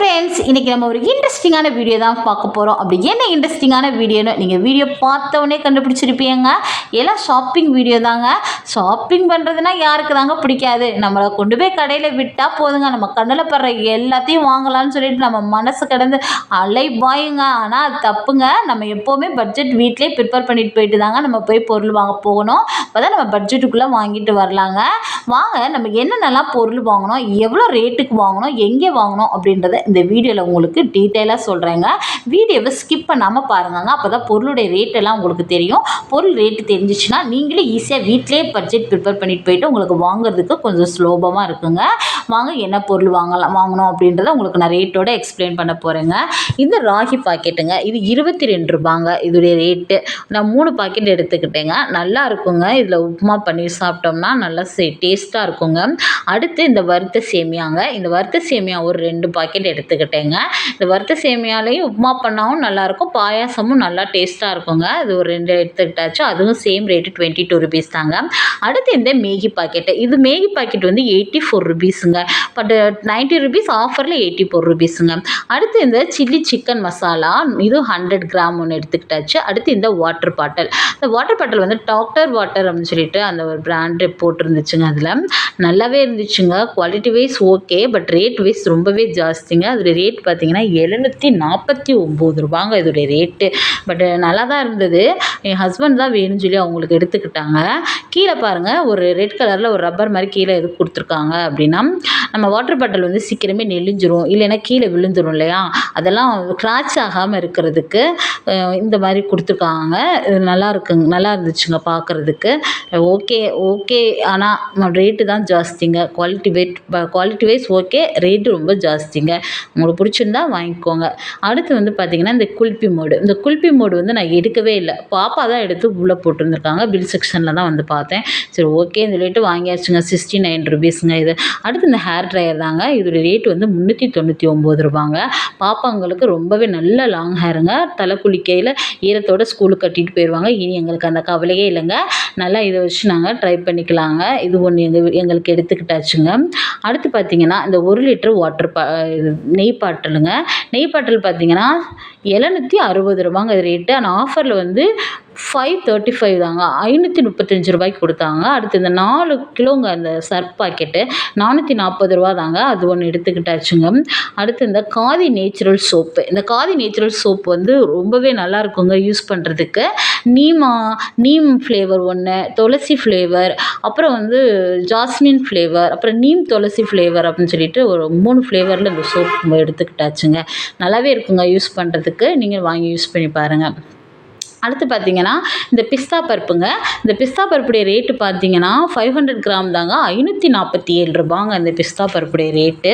Friends இன்றைக்கி நம்ம ஒரு இன்ட்ரெஸ்டிங்கான வீடியோ தான் பார்க்க போகிறோம் அப்படி என்ன இன்ட்ரெஸ்டிங்கான வீடியோன்னு நீங்கள் வீடியோ பார்த்தவொடனே கண்டுபிடிச்சிருப்பீங்க. எல்லாம் ஷாப்பிங் வீடியோ தாங்க. ஷாப்பிங் பண்ணுறதுனா யாருக்கு தாங்க பிடிக்காது. நம்மளை கொண்டு போய் கடையில் விட்டால் போதுங்க. நம்ம கண்ணில் படுற எல்லாத்தையும் வாங்கலாம்னு சொல்லிட்டு நம்ம மனசு கிடந்து அலைபாயுங்க ஆனால் அது தப்புங்க. நம்ம எப்போவுமே பட்ஜெட் வீட்டிலே ப்ரிப்பேர் பண்ணிட்டு போயிட்டு தாங்க நம்ம போய் பொருள் வாங்க போகணும். அப்போ தான் நம்ம பட்ஜெட்டுக்குள்ளே வாங்கிட்டு வரலாங்க. வாங்க நம்ம என்னென்னலாம் பொருள் வாங்கணும்? எவ்வளோ ரேட்டுக்கு வாங்கணும்? எங்கே வாங்கணும்? அப்படின்றத இந்த வீடியோவில் உங்களுக்கு டீட்டெயிலாக சொல்கிறேங்க வீடியோவை ஸ்கிப் பண்ணாமல் பாருங்கங்க. அப்போ தான் பொருளுடைய ரேட்டெல்லாம் உங்களுக்கு தெரியும். பொருள் ரேட்டு தெரிஞ்சிச்சுன்னா நீங்களே ஈஸியாக வீட்டிலே பட்ஜெட் ப்ரிப்பேர் பண்ணிட்டு போயிட்டு உங்களுக்கு வாங்குறதுக்கு கொஞ்சம் சுலபமாக இருக்குங்க. வாங்க என்ன பொருள் வாங்கலாம் வாங்கணும் அப்படின்றத உங்களுக்கு நான் ரேட்டோட எக்ஸ்பிளைன் பண்ண போகிறேங்க இது ராகி பாக்கெட்டுங்க இது இருபத்தி ரெண்டு ரூபாங்க. இதோடைய ரேட்டு நான் மூணு பாக்கெட் எடுத்துக்கிட்டேங்க. நல்லா இருக்குங்க. இதில் உப்புமா பண்ணி சாப்பிட்டோம்னா நல்லா டேஸ்ட்டாக இருக்குங்க. அடுத்து இந்த வறுத்த சேமியாங்க. இந்த வறுத்த சேமியா ஒரு ரெண்டு பாக்கெட் எடுத்துக்கிட்டேங்க. இந்த வறுத்த சேமியாலையும் உப்புமா பண்ணாவும் நல்லாயிருக்கும். பாயாசமும் நல்லா டேஸ்ட்டாக இருக்குங்க. இது ஒரு ரெண்டு எடுத்துக்கிட்டாச்சும் அதுவும் same rate twenty two rupees தாங்க. அடுத்து இந்த மேகி பாக்கெட்டு. இது மேகி பாக்கெட் வந்து எயிட்டி ஃபோர் ருபீஸுங்க. பட் நைன்ட்டி ருபீஸ் ஆஃபரில் எயிட்டி ஃபோர் ருபீஸுங்க. அடுத்து இந்த சில்லி சிக்கன் மசாலா இது ஹண்ட்ரட் கிராம் ஒன்று எடுத்துக்கிட்டாச்சு. அடுத்து இந்த வாட்டர் பாட்டில். இந்த வாட்டர் பாட்டில் வந்து டாக்டர் வாட்டர் அப்படின்னு சொல்லிட்டு அந்த ஒரு பிராண்டு போட்டிருந்துச்சுங்க அதில். நல்லாவே இருந்துச்சுங்க. Quality wise okay. But rate wise ரொம்பவே ஜாஸ்திங்க. அதோடைய ரேட் பார்த்திங்கன்னா எழுநூற்றி நாற்பத்தி ஒம்பது ரூபாங்க இதோடைய ரேட்டு பட் நல்லா தான் இருந்தது. என் ஹஸ்பண்ட் தான் வேணும்னு சொல்லி அவங்களுக்கு எடுத்துக்கிட்டாங்க. கீழே பாருங்கள் ஒரு ரெட் கலரில் ஒரு ரப்பர் மாதிரி கீழே எது கொடுத்துருக்காங்க அப்படின்னா நம்ம வாட்டர் பாட்டில் வந்து சீக்கிரமே நெளிஞ்சிரும். இல்லைன்னா கீழே விழுந்துடும் இல்லையா? அதெல்லாம் கிராச் ஆகாமல் இருக்கிறதுக்கு இந்த மாதிரி கொடுத்துருக்காங்க. இது நல்லா இருக்குங்க நல்லா இருந்துச்சுங்க பார்க்குறதுக்கு. ஓகே ஓகே ஆனால் ரேட்டு தான் ஜாஸ்திங்க. Quality weight quality wise okay rate ரொம்ப ஜாஸ்திங்க. உங்களுக்கு பிடிச்சிருந்தா வாங்கிக்கோங்க. அடுத்து வந்து பார்த்திங்கன்னா இந்த குல்பி மோடு. இந்த குல்பி மோடு வந்து நான் எடுக்கவே இல்லை. பாப்பா தான் எடுத்து உள்ளே போட்டிருந்துருக்காங்க. பில் செக்ஷனில் தான் வந்து பார்த்தேன். சரி ஓகேன்னு சொல்லிட்டு வாங்கியாச்சுங்க. சிக்ஸ்டி நைன் ருபீஸுங்க இது. அடுத்து இந்த ஹேர் ட்ரையர் தாங்க. இதோட ரேட் வந்து முந்நூற்றி தொண்ணூற்றி ஒம்பது ரூபாங்க. பாப்பாங்களுக்கு ரொம்பவே நல்ல லாங் ஹேருங்க தலை குளிக்கையில் ஈரத்தோட ஸ்கூலுக்கு கட்டிட்டு போயிடுவாங்க இனி எங்களுக்கு அந்த கவலையே இல்லைங்க. நல்லா இதை வச்சு நாங்கள் ட்ரை பண்ணிக்கலாங்க. இது ஒன்று எங்கள் எங்களுக்கு எடுத்துக்கிட்டாச்சுங்க. அடுத்து பார்த்தீங்கன்னா இந்த ஒரு லிட்டர் வாட்டர் பா இது நெய் பாட்டிலுங்க. நெய் பாட்டில் பார்த்தீங்கன்னா எழுநூற்றி அறுபது ரூபாங்க இது ரேட்டு ஆனால் ஆஃபரில் வந்து ஃபைவ் தேர்ட்டி ஃபைவ் தாங்க. ஐநூற்றி முப்பத்தஞ்சு ரூபாய்க்கு கொடுத்தாங்க. அடுத்து இந்த நாலு கிலோங்க அந்த சர்ப் பாக்கெட்டு நானூற்றி நாற்பது ரூபா தாங்க. அது ஒன்று எடுத்துக்கிட்டாச்சுங்க. அடுத்து இந்த காதி நேச்சுரல் சோப்பு இந்த காதி நேச்சுரல் சோப்பு வந்து ரொம்பவே நல்லா இருக்குங்க யூஸ் பண்ணுறதுக்கு நீமா நீம் ஃப்ளேவர் ஒன்று துளசி ஃப்ளேவர் அப்புறம் வந்து ஜாஸ்மின் ஃப்ளேவர் அப்புறம் நீம் துளசி ஃப்ளேவர் அப்படின்னு சொல்லிட்டு ஒரு மூணு ஃப்ளேவரில் இந்த சோப் எடுத்துக்கிட்டாச்சுங்க. நல்லாவே இருக்குங்க யூஸ் பண்ணுறதுக்கு நீங்கள் வாங்கி யூஸ் பண்ணி பாருங்கள் அடுத்து பார்த்தீங்கன்னா இந்த பிஸ்தா பருப்புங்க. இந்த பிஸ்தா பருப்புடைய ரேட்டு பார்த்தீங்கன்னா ஃபைவ் ஹண்ட்ரட் கிராம் தாங்க ஐநூற்றி நாற்பத்தி ஏழு ரூபாங்க இந்த பிஸ்தா பருப்புடைய ரேட்டு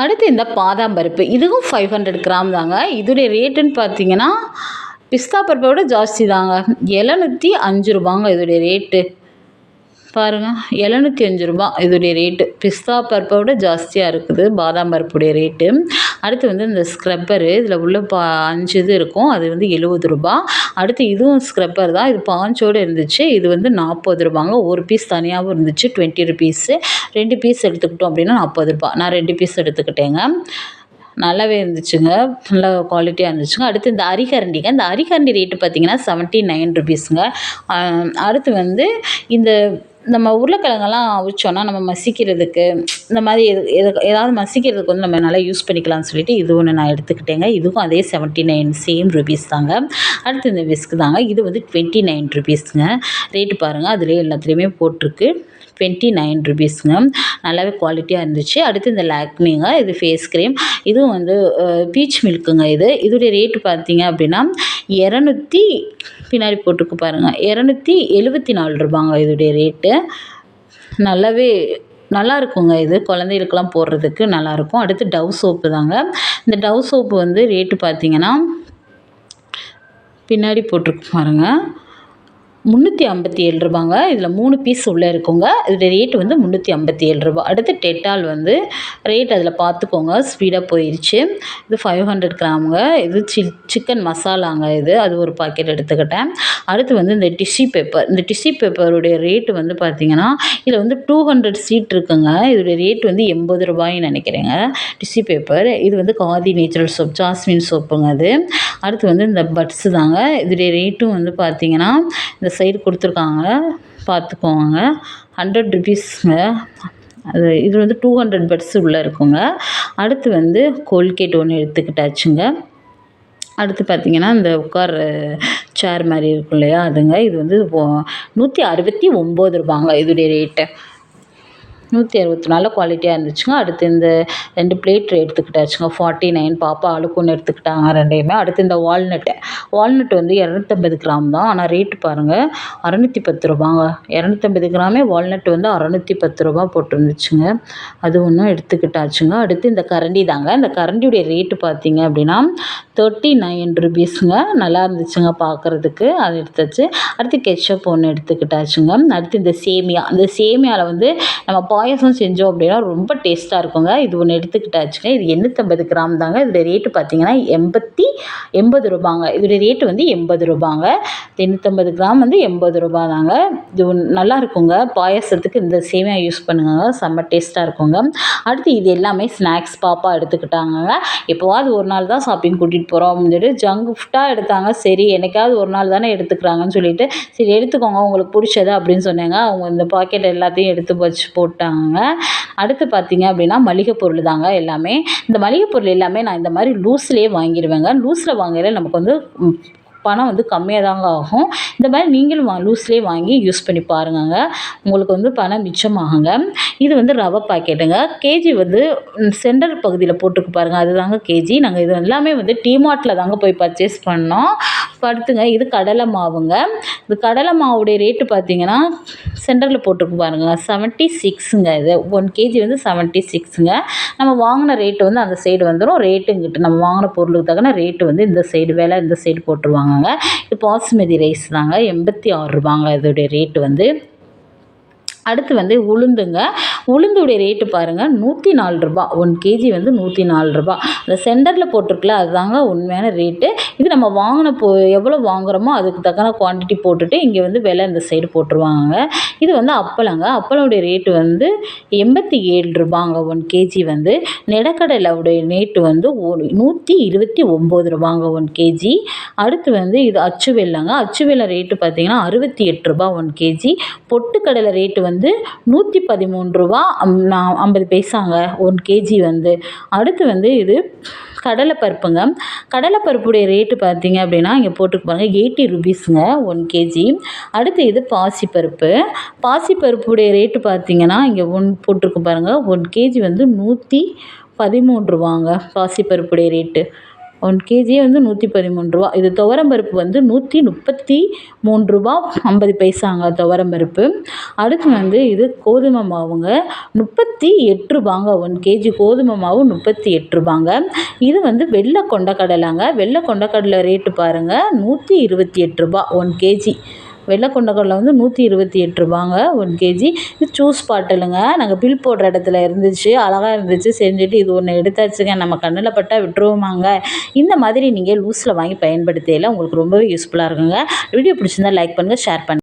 அடுத்து இந்த பாதாம் பருப்பு இதுவும் ஃபைவ் ஹண்ட்ரட் கிராம் தாங்க. இதோடைய ரேட்டுன்னு பார்த்தீங்கன்னா பிஸ்தா பருப்பை விட ஜாஸ்தி தாங்க. எழுநூற்றி அஞ்சு ரூபாங்க இதோடைய ரேட்டு பாருங்கள் எழுநூற்றி அஞ்சு ரூபா இதோடைய ரேட்டு பிஸ்தா பருப்பை விட ஜாஸ்தியாக இருக்குது பாதாம் பருப்புடைய ரேட்டு அடுத்து வந்து இந்த ஸ்க்ரப்பரு இதில் உள்ள பா அஞ்சு இது இருக்கும். அது வந்து எழுபது ரூபா. அடுத்து இதுவும் ஸ்க்ரப்பர் தான். இது பாஞ்சோடு இருந்துச்சு. இது வந்து நாற்பது ரூபாங்க. ஒரு பீஸ் தனியாகவும் இருந்துச்சு. டுவெண்ட்டி ருபீஸு ரெண்டு பீஸ் எடுத்துக்கிட்டோம் அப்படின்னா நாற்பது ரூபா. நான் ரெண்டு பீஸ் எடுத்துக்கிட்டேங்க. நல்லாவே இருந்துச்சுங்க. நல்ல குவாலிட்டியாக இருந்துச்சுங்க. அடுத்து இந்த அரிகரண்டிங்க. இந்த அரிகரண்டி ரேட்டு பார்த்தீங்கன்னா செவன்ட்டி நைன் ருபீஸுங்க அடுத்து வந்து இந்த நம்ம உருளைக்கிழங்கெல்லாம் அவிச்சோன்னா நம்ம மசிக்கிறதுக்கு இந்த மாதிரி எது எது ஏதாவது மசிக்கிறதுக்கு வந்து நம்ம நல்லா யூஸ் பண்ணிக்கலாம்னு சொல்லிட்டு இது ஒன்று நான் எடுத்துக்கிட்டேங்க. இதுவும் அதே செவன்ட்டி நைன் சேம் ருபீஸ் தாங்க. அடுத்து இந்த விஸ்க் தாங்க. இது வந்து டுவெண்ட்டி நைன் ருபீஸுங்க ரேட்டு பாருங்கள் அதிலே எல்லாத்துலேயுமே போட்டிருக்கு. டுவெண்ட்டி நைன் ருபீஸுங்க நல்லாவே குவாலிட்டியாக இருந்துச்சு. அடுத்து இந்த லாக்மிங்க இது ஃபேஸ் க்ரீம் இதுவும் வந்து பீச் மில்க்குங்க இது. இதோடைய ரேட்டு பார்த்தீங்க அப்படின்னா இரநூத்தி பின்னாடி போட்டுக்கு பாருங்கள் இரநூத்தி எழுபத்தி நாலு ரூபாங்க இதோடைய ரேட்டு நல்லாவே நல்லா இருக்குங்க இது. குழந்தைகளுக்கெல்லாம் போடுறதுக்கு நல்லாயிருக்கும் அடுத்து டவ் சோப்பு தாங்க. இந்த டவ் சோப்பு வந்து ரேட்டு பார்த்தீங்கன்னா பின்னாடி போட்டிருக்கு பாருங்கள் முந்நூற்றி ஐம்பத்தி ஏழு ரூபாங்க. இதில் மூணு பீஸ் உள்ளே இருக்குங்க. இதோடைய ரேட் வந்து முந்நூற்றி ஐம்பத்தி ஏழு ரூபா. அடுத்து டெட்டால் வந்து ரேட் அதில் பார்த்துக்கோங்க ஸ்பீடாக போயிடுச்சு இது ஃபைவ் ஹண்ட்ரட் கிராமுங்க. இது சி சிக்கன் மசாலாங்க இது. அது ஒரு பாக்கெட் எடுத்துக்கிட்டேன். அடுத்து வந்து இந்த டிஷ்யூ பேப்பர் இந்த டிஷ்யூ பேப்பருடைய ரேட்டு வந்து பார்த்திங்கன்னா இதில் வந்து டூ ஹண்ட்ரட் சீட் இருக்குங்க. இதோடைய ரேட் வந்து எண்பது ரூபாய்ன்னு நினைக்கிறேங்க. டிஷ்யூ பேப்பர் இது வந்து காதி நேச்சுரல் சோப் ஜாஸ்மின் சோப்புங்க அது. அடுத்து வந்து இந்த பட்ஸு தாங்க. இதோடைய ரேட்டும் வந்து பார்த்திங்கன்னா இந்த சைடு கொடுத்துருக்காங்க. பார்த்துக்கோங்க. ஹண்ட்ரட் ருபீஸுங்க அது இது வந்து டூ ஹண்ட்ரட் பட்ஸ் உள்ளே இருக்குங்க. அடுத்து வந்து கோல்கேட் ஒன்று எடுத்துக்கிட்டாச்சுங்க. அடுத்து பார்த்திங்கன்னா இந்த உட்கார சேர் மாதிரி இருக்கும் இல்லையா? அதுங்க. இது வந்து நூற்றி அறுபத்தி ஒம்பது ரூபாங்க. இதோடைய ரேட்டு நூற்றி அறுபத்தி நாலு குவாலிட்டியாக இருந்துச்சுங்க. அடுத்து இந்த ரெண்டு பிளேட் எடுத்துக்கிட்டாச்சுங்க. ஃபார்ட்டி நைன் பாப்பா ஆளுக்கு ஒன்று எடுத்துக்கிட்டாங்க ரெண்டையுமே. அடுத்து இந்த வால்நட்டு வால்நட் வந்து இரநூத்தம்பது கிராம் தான். ஆனால் ரேட்டு பாருங்கள் அறநூற்றி பத்து ரூபாங்க. இரநூத்தம்பது கிராமே வால்நட் வந்து அறநூற்றி பத்து ரூபா போட்டுருந்துச்சுங்க. அது ஒன்றும் எடுத்துக்கிட்டாச்சுங்க. அடுத்து இந்த கரண்டி தாங்க. இந்த கரண்டியுடைய ரேட்டு பார்த்தீங்க அப்படின்னா தேர்ட்டி நைன் ருபீஸுங்க நல்லா இருந்துச்சுங்க பார்க்குறதுக்கு அது எடுத்தாச்சு. அடுத்து கெச்சப் ஒன்று எடுத்துக்கிட்டாச்சுங்க. அடுத்து இந்த சேமியா. அந்த சேமியாவில் வந்து நம்ம பாயசம் செஞ்சோம் அப்படின்னா ரொம்ப டேஸ்ட்டாக இருக்குங்க. இது ஒன்று எடுத்துக்கிட்டாச்சுங்க இது எண்ணூற்றம்பது கிராம் தாங்க. இதோடைய ரேட்டு பார்த்தீங்கன்னா எண்பத்தி எண்பது ரூபாங்க. இதோடைய ரேட்டு வந்து எண்பது ரூபாங்க. எண்ணூற்றம்பது கிராம் வந்து எண்பது ரூபா தாங்க. இது நல்லா இருக்குங்க. பாயசத்துக்கு இந்த சேமியா யூஸ் பண்ணுங்க. செம்ம டேஸ்ட்டாக இருக்குங்க. அடுத்து இது எல்லாமே ஸ்நாக்ஸ் பாப்பா எடுத்துக்கிட்டாங்க எப்போவாது ஒரு நாள் தான் ஷாப்பிங் கூட்டிகிட்டு போகிறோம் அப்படின்னு சொல்லிட்டு ஜங்க் ஃபுட்டாக எடுத்தாங்க. சரி என்னைக்காவது ஒரு நாள் தானே எடுத்துக்கிறாங்கன்னு சொல்லிட்டு சரி எடுத்துக்கோங்க. உங்களுக்கு பிடிச்சது அப்படின்னு சொன்னாங்க. அவங்க இந்த பாக்கெட் எல்லாத்தையும் எடுத்து வச்சு போட்டாங்க. அடுத்து பார்த்தீங்க அப்படின்னா மளிகை பொருள் தாங்க எல்லாமே. இந்த மளிகை பொருள் எல்லாமே நான் இந்த மாதிரி லூஸ்லேயே வாங்கிடுவேங்க லூஸில் வாங்கல நமக்கு வந்து பணம் வந்து கம்மியாக தாங்க ஆகும். இந்த மாதிரி நீங்களும் லூஸ்லேயே வாங்கி யூஸ் பண்ணி பாருங்கங்க. உங்களுக்கு வந்து பணம் மிச்சமாகுங்க. இது வந்து ரவை பாக்கெட்டுங்க கேஜி வந்து சென்டர் பகுதியில் போட்டுக்கு பாருங்கள் அதுதாங்க கேஜி. நாங்கள் இது எல்லாமே வந்து டிமார்ட்டில் தாங்க போய் பர்ச்சேஸ் பண்ணோம். படுத்துங்க. இது கடலை மாவுங்க. இது கடலை மாவுடைய ரேட்டு பார்த்தீங்கன்னா சென்டரில் போட்டுருக்கு பாருங்கள் செவன்ட்டி சிக்ஸுங்க இது ஒன் கேஜி வந்து செவன்ட்டி சிக்ஸுங்க நம்ம வாங்கின ரேட்டு வந்து அந்த சைடு வந்துடும் ரேட்டுங்கிட்டு நம்ம வாங்கின பொருளுக்கு தகுந்த ரேட்டு வந்து இந்த சைடு வேலை இந்த சைடு போட்டுருவாங்க. போட்டுருவாங்கங்க இது பாசுமதி ரைஸ் தாங்க. எண்பத்தி ஆறு ரூபாங்க. இதோடைய ரேட்டு வந்து. அடுத்து வந்து உளுந்துங்க. உளுந்துடைய ரேட்டு பாருங்கள் நூற்றி நாலு ரூபா. ஒன் கேஜி வந்து நூற்றி நாலு ரூபா. அந்த சென்டரில் போட்டிருக்கல அதுதாங்க உண்மையான ரேட்டு இது நம்ம வாங்கின போ எவ்வளோ வாங்குகிறோமோ அதுக்கு தக்கன குவான்டிட்டி போட்டுட்டு இங்கே வந்து விலை இந்த சைடு போட்டுருவாங்க இது வந்து அப்பளங்க. அப்பளோடைய ரேட்டு வந்து எண்பத்தி ஏழு ரூபாங்க ஒன் கேஜி வந்து. நிலக்கடலைடைய ரேட்டு வந்து நூற்றி இருபத்தி ஒம்பது ரூபாங்க ஒன் கேஜி அடுத்து வந்து இது அச்சு அச்சுவெல்ல அச்சு ரேட்டு பார்த்திங்கன்னா அறுபத்தி எட்டு ரூபா ஒன் கேஜி பொட்டுக்கடலை ரேட்டு வந்து வந்து நூற்றி பதிமூன்று ரூபா ரூபா ஐம்பது பைசாங்க ஒன் கேஜி வந்து. அடுத்து வந்து இது கடலைப்பருப்புங்க. கடலைப்பருப்புடைய ரேட்டு பார்த்தீங்க அப்படின்னா இங்கே போட்டுக்கு பாருங்கள் எயிட்டி ருபீஸுங்க ஒன் கேஜி அடுத்து இது பாசிப்பருப்பு. பாசிப்பருப்புடைய ரேட்டு பார்த்தீங்கன்னா இங்கே ஒன் போட்டிருக்கு பாருங்கள் ஒன் கேஜி வந்து நூற்றி பதிமூன்று ரூபாங்க பாசிப்பருப்புடைய ரேட்டு ஒன் கேஜியே வந்து நூற்றி பதிமூணு ரூபா. இது துவரம்பருப்பு வந்து நூற்றி முப்பத்தி மூணு ரூபா. ஐம்பது பைசாங்க துவரம்பருப்பு அடுத்து வந்து இது கோதுமை மாவுங்க. முப்பத்தி எட்டு ரூபாங்க. ஒன் கேஜி கோதுமை மாவு முப்பத்தி எட்டு ரூபாங்க. இது வந்து வெள்ளை கொண்டக்கடலைங்க. வெள்ளை கொண்டக்கடலை ரேட்டு பாருங்கள் நூற்றி இருபத்தி எட்டு ரூபா. ஒன் கேஜி வெள்ளை கொண்டக்கடலை வந்து நூற்றி இருபத்தி எட்டு ரூபாங்க ஒன் கேஜி இது ஜூஸ் பாட்டிலுங்க. நாங்கள் பில் போடுற இடத்துல இருந்துச்சு அழகாக இருந்துச்சு செஞ்சுட்டு இது ஒன்று எடுத்தாச்சுங்க. நம்ம கண்ணில் பட்டால் விட்டுருவோமாங்க. இந்த மாதிரி நீங்கள் லூஸில் வாங்கி பயன்படுத்தையில் உங்களுக்கு ரொம்பவே யூஸ்ஃபுல்லாக இருக்குங்க. வீடியோ பிடிச்சிருந்தா லைக் பண்ணுங்கள் ஷேர் பண்ணுங்கள்